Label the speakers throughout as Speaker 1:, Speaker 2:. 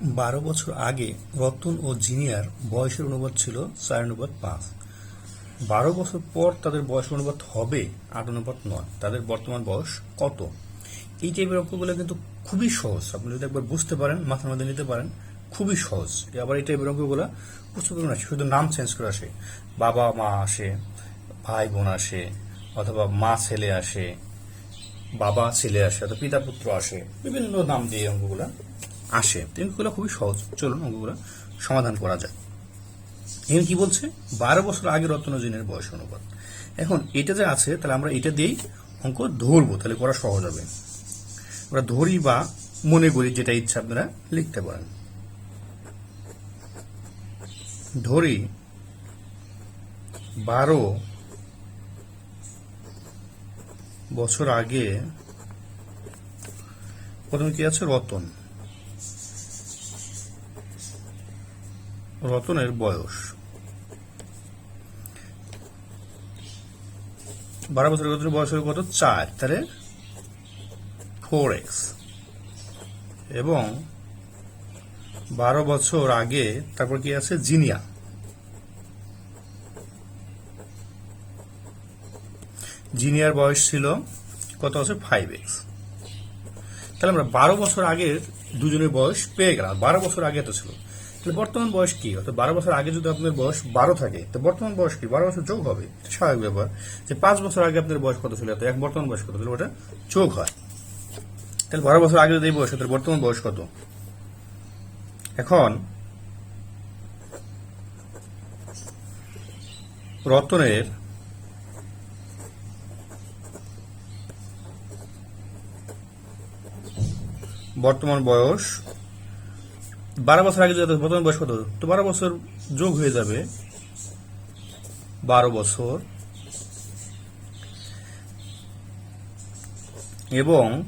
Speaker 1: বারো বছর আগে রতন ও জিনিয়ার বয়সের অনুপাত ছিল চার অনুপাত পাঁচ। বারো বছর পর তাদের বয়স অনুপাত হবে আট অনুপাত নয়। তাদের বর্তমান বয়স কত? এই টাইপের অঙ্কগুলো কিন্তু খুবই সহজ। আপনি যদি একবার বুঝতে পারেন, মাথার মধ্যে নিতে পারেন, খুবই সহজ। আবার এই টাইপের অঙ্কগুলো বুঝতে পারবেন আসে শুধু নাম চেঞ্জ করে আসে। বাবা মা আসে, ভাই বোন আসে, অথবা মা ছেলে আসে, বাবা ছেলে আসে, অথবা পিতা পুত্র আসে, বিভিন্ন নাম দিয়ে অঙ্কগুলো আসে। অঙ্কগুলো খুবই সহজ। চলুন অঙ্কগুলো সমাধান করা যায় এখানে কি বলছে? বারো বছর আগে রত্নজিনের বয়স অনুপাত। এখন এটা যে আছে, তাহলে আমরা এটা দিয়েই অঙ্ক ধরবো। তাহলে করা সহজ হবে। আমরা ধরি বা মনে করি যেটা ইচ্ছা আপনারা লিখতে পারেন। ধরি বারো বছর আগে প্রথমে কি আছে? রতন। রতনের বয়স। বারো বছর রতনের বয়স হলো কত? চার। তাহলে ফোর এক্স এবং বারো বছর আগে তারপর কি আছে? জিনিয়া। জিনিয়ার বয়স ছিল কত আছে? ফাইভ এক্স তাহলে আমরা বারো বছর আগের দুজনের বয়স পেয়ে গেলাম। বারো বছর আগে তো ছিল। তাহলে বর্তমান বয়স কি? অর্থাৎ বারো বছর আগে যদি আপনার বয়স বারো থাকে, তো বর্তমান বয়স কি? বারো বছর যোগ হবে? স্বাভাবিক ব্যাপার। যে পাঁচ বছর আগে আপনার বয়স কত ছিল? এক বর্তমান বয়স কত? ছিল ওটা যোগ হয়। তাহলে বারো বছর আগে যদি এই বয়স তাহলে বর্তমান বয়স কত? এখন রতনের বর্তমান বয়স বারো বছর আগে যদি বর্তমান বয়স কত তো বারো বছর যোগ হয়ে যাবে। বারো বছর। এবং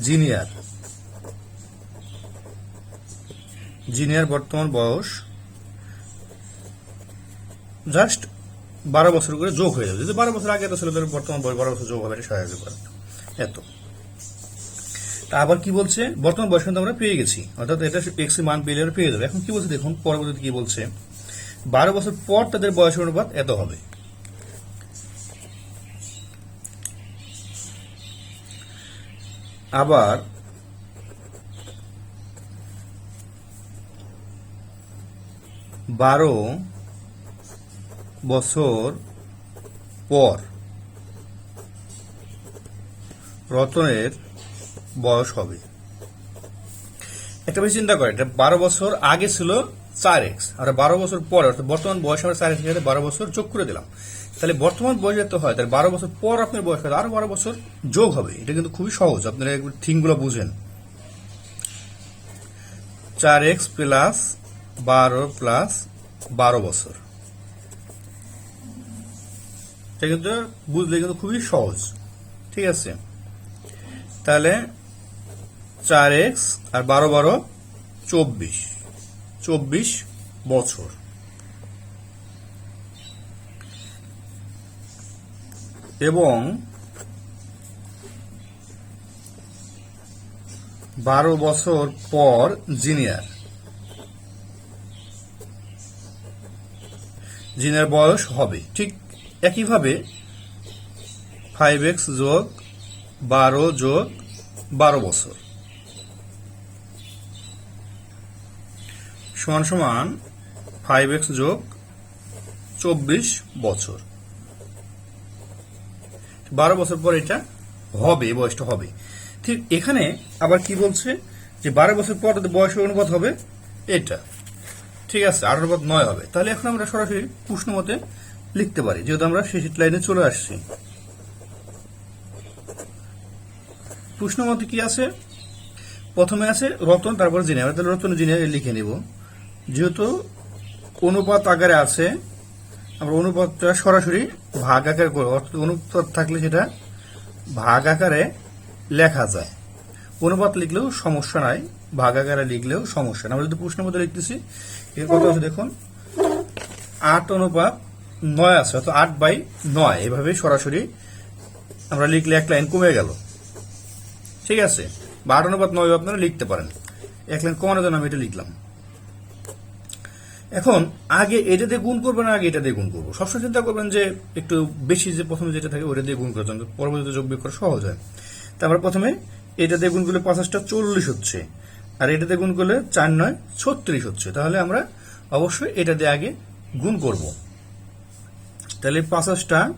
Speaker 1: জিনিয়ার। জিনিয়ার বর্তমান বয়স জাস্ট বারো বছর করে যোগ হয়ে যাবে। যদি বারো বছর আগে তো ছিল বর্তমান বয়স বারো বছর যোগ হবে, এটা ব্যাপার। এত। আবার কি বলছে? বর্তমান বয়স কিন্তু আমরা পেয়ে গেছি। অর্থাৎ এটা এক্সের মান পেলে পেয়ে যাবে। এখন কি বলছে দেখুন, পরবর্তীতে কি বলছে? বারো বছর পর তাদের বয়স অনুপাত এত হবে। আবার বারো বছর পর রতনের বয়স হবে। একটা বেশি চিন্তা করে এটা বারো বছর আগে ছিল চার এক্স আর বারো বছর পরে, অর্থাৎ বর্তমান বয়স আমরা চার এক্স বারো বছর যোগ করে দিলাম। তাহলে বর্তমান বয়স এত হয়, তাহলে বারো বছর পর আপনার বয়স হবে, আরও বারো বছর যোগ হবে। এটা কিন্তু খুবই সহজ, আপনারা একবার থিংগুলো বুঝেন। চার এক্স প্লাস বারো প্লাস বারো বছর। এটা কিন্তু বুঝলে কিন্তু খুবই সহজ। ঠিক আছে? তাহলে চার এক্স আর বারো বারো চব্বিশ। চব্বিশ বছর। এবং বারো বছর পর জিনিয়ার। জিনিয়ার বয়স হবে। ঠিক একইভাবে ফাইভ এক্স যোগ বারো যোগ বারো বছর। সমান সমান ফাইভ এক্স যোগ চব্বিশ বছর। বারো বছর পর এটা হবে বয়সটা হবে। ঠিক এখানে আবার কি বলছে? যে বারো বছর পর বয়সের অনুপাত হবে এটা। ঠিক আছে আট অনুপাত নয় হবে। তাহলে এখন আমরা সরাসরি প্রশ্ন মতে লিখতে পারি, যেহেতু আমরা শেষ লাইনে চলে আসছি। প্রশ্ন মতে কি আছে? প্রথমে আছে রতন, তারপর জিনিয়া তাহলে রতন জিনিয়া লিখে নিব। যেহেতু অনুপাত আকারে আছে, আমরা অনুপাতটা সরাসরি ভাগ আকারে করব। অর্থাৎ অনুপাত থাকলে সেটা ভাগ আকারে লেখা যায়। অনুপাত লিখলেও সমস্যা নাই, ভাগ আকারে লিখলেও সমস্যা নাই। আমরা যদি প্রশ্নের মধ্যে লিখতেছি, এর কথা হচ্ছে দেখুন, আট অনুপাত নয় আছে, অর্থাৎ আট বাই নয়, এভাবে সরাসরি আমরা লিখলে এক লাইন কমে গেল। ঠিক আছে? বা আট অনুপাত নয় আপনারা লিখতে পারেন। এক লাইন কমানোর জন্য আমি এটা লিখলাম। এখন, আগে এটা দিয়ে গুণ করবেন আগে এটা দিয়ে গুণ করব। সবসময় চিন্তা করবেন যে, একটু বেশি যে প্রথমে যেটা থাকে, ওটা দিয়ে গুণ করার জন্য পরবর্তীতে যোগ বিয়োগ করা সহজ হয়। তারপর প্রথমে এটা দিয়ে গুণ করলে পাঁচাশটা চল্লিশ হচ্ছে, আর এটা দিয়ে গুণ করলে চার নয়, ছত্রিশ হচ্ছে। তাহলে আমরা অবশ্যই এটা দিয়ে আগে গুণ করব। তাহলে পাঁচাশটা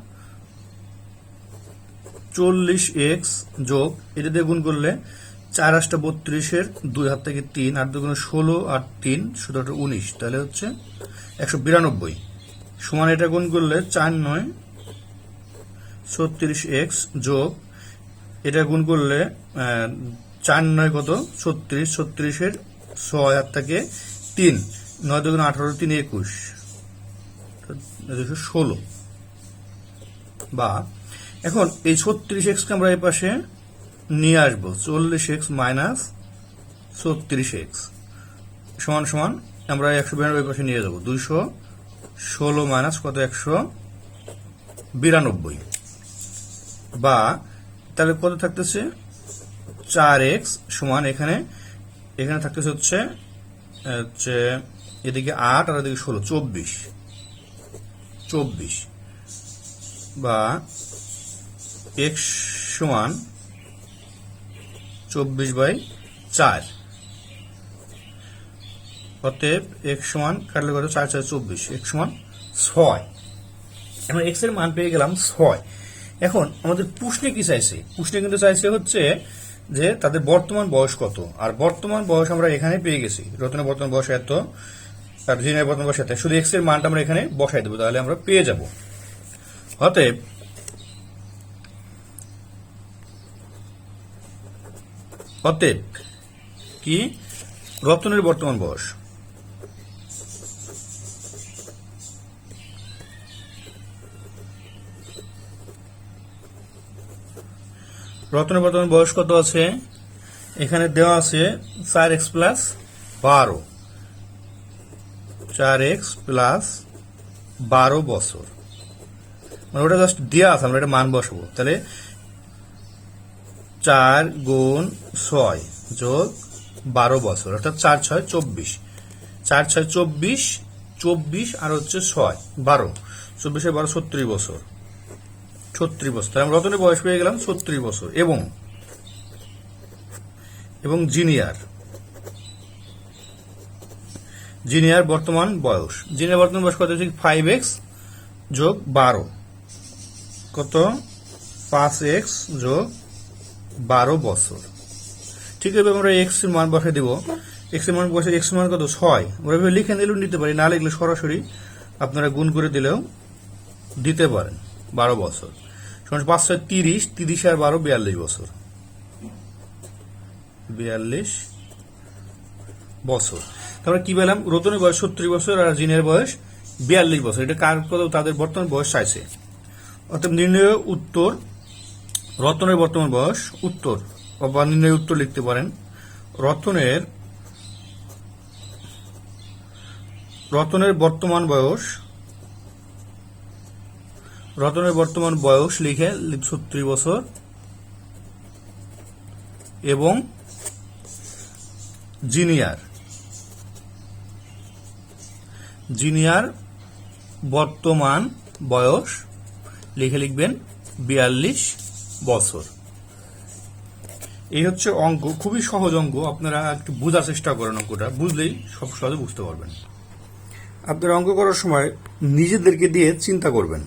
Speaker 1: চল্লিশ এক্স যোগ এটা দিয়ে গুণ করলে চার আটটা বত্রিশের দুই হাত থেকে তিন, আট দুগুণ ষোলো আর তিন সতেরোটা উনিশ। তাহলে হচ্ছে একশো বিরানব্বই। সমান এটা গুণ করলে চার নয়, ছত্রিশ এক্স যোগ, এটা গুণ করলে চার নয় কত? ছত্রিশ, ছত্রিশের ছয় হাত থেকে তিন, নয় দুগুণ আঠারো, তিন একুশ। দুশো ষোলো। বা, এখন এই ছত্রিশ এক্সকে আমরা এই পাশে নিয়ে আসব। চল্লিশ এক্স মাইনাস ছত্রিশ এক্স। সমান সমান আমরা একশো বিরানব্বই পাশে নিয়ে যাব। দুইশো ষোলো মাইনাস কত? একশো বিরানব্বই। বা তাহলে কত থাকতেছে? চার এক্স সমান এখানে এখানে থাকতেছে হচ্ছে হচ্ছে এদিকে আট আর এদিকে ষোলো, চব্বিশ। চব্বিশ। বা এক্স সমান চব্বিশ বাই চার। অতএব এক্স সমান কাটলে কত চার চার চব্বিশ। এক্স সমান ছয়। এখন এক্সের মান পেয়ে গেলাম ছয়। এখন আমাদের প্রশ্নে কি চাইছে? প্রশ্নে কিন্তু চাইছে হচ্ছে যে তাদের বর্তমান বয়স কত? আর বর্তমান বয়স আমরা এখানে পেয়ে গেছি। রতনের বর্তমান বয়স এত, আর জিনের বর্তমান বয়স এত। শুধু এক্সের মানটা আমরা এখানে বসাই দেবো, তাহলে আমরা পেয়ে যাব। অতএব অতএব কি? রতনের বর্তমান বয়স। রতনের বর্তমান বয়স কত আছে? এখানে দেওয়া আছে চার এক্স প্লাস বারো। চার এক্স প্লাস বারো বছর। মানে ওটা জাস্ট দেওয়া আছে, আমরা এটা মান বসাবো। তাহলে চার গুণ ছয় যোগ বারো বছর, অর্থাৎ চার ছয় চব্বিশ। চার ছয় চব্বিশ চব্বিশ আর হচ্ছে ছয়, বারো। চব্বিশে বারো ছত্রিশ বছর। ছত্রিশ বছর, তাহলে রতনের বয়স পেয়ে গেলাম ছত্রিশ বছর। এবং এবং জিনিয়ার। জিনিয়ার বর্তমান বয়স। জিনিয়ার বর্তমান বয়স কত হচ্ছে? ফাইভ এক্স যোগ বারো। কত? পাঁচ এক্স যোগ বারো বছর। ঠিক আছে আমরা এক্সের মান বসে দিব। এক্সের মান বসে এক্স মান কত? ছয়। এভাবে লিখে নিলেও নিতে পারি, না লিখলে সরাসরি আপনারা গুণ করে দিলেও দিতে পারেন। বারো বছর। সমান পাঁচ ছয় তিরিশ তিরিশ আর বারো বিয়াল্লিশ বছর। বিয়াল্লিশ বছর। তারপরে কি পেলাম? রতনের বয়স সত্তর বছর আর জিনের বয়স বিয়াল্লিশ বছর। এটা কার তাদের বর্তমান বয়স চাইছে অর্থাৎ নির্ণয় উত্তর রতনের বর্তমান বয়স উত্তর, বা নির্ণয় উত্তর লিখতে পারেন। রতনের রতনের বর্তমান বয়স, রতনের বর্তমান বয়স লিখে ছত্রিশ বছর এবং জিনিয়ার জিনিয়ার বর্তমান বয়স লিখে লিখবেন বিয়াল্লিশ বছর। এই হচ্ছে অঙ্ক, খুবই সহজ অঙ্ক, আপনারা একটু বোঝার চেষ্টা করেন অঙ্কটা, বুঝলেই সব সহজে বুঝতে পারবেন। আপনারা অঙ্ক করার সময় নিজেদেরকে দিয়ে চিন্তা করবেন।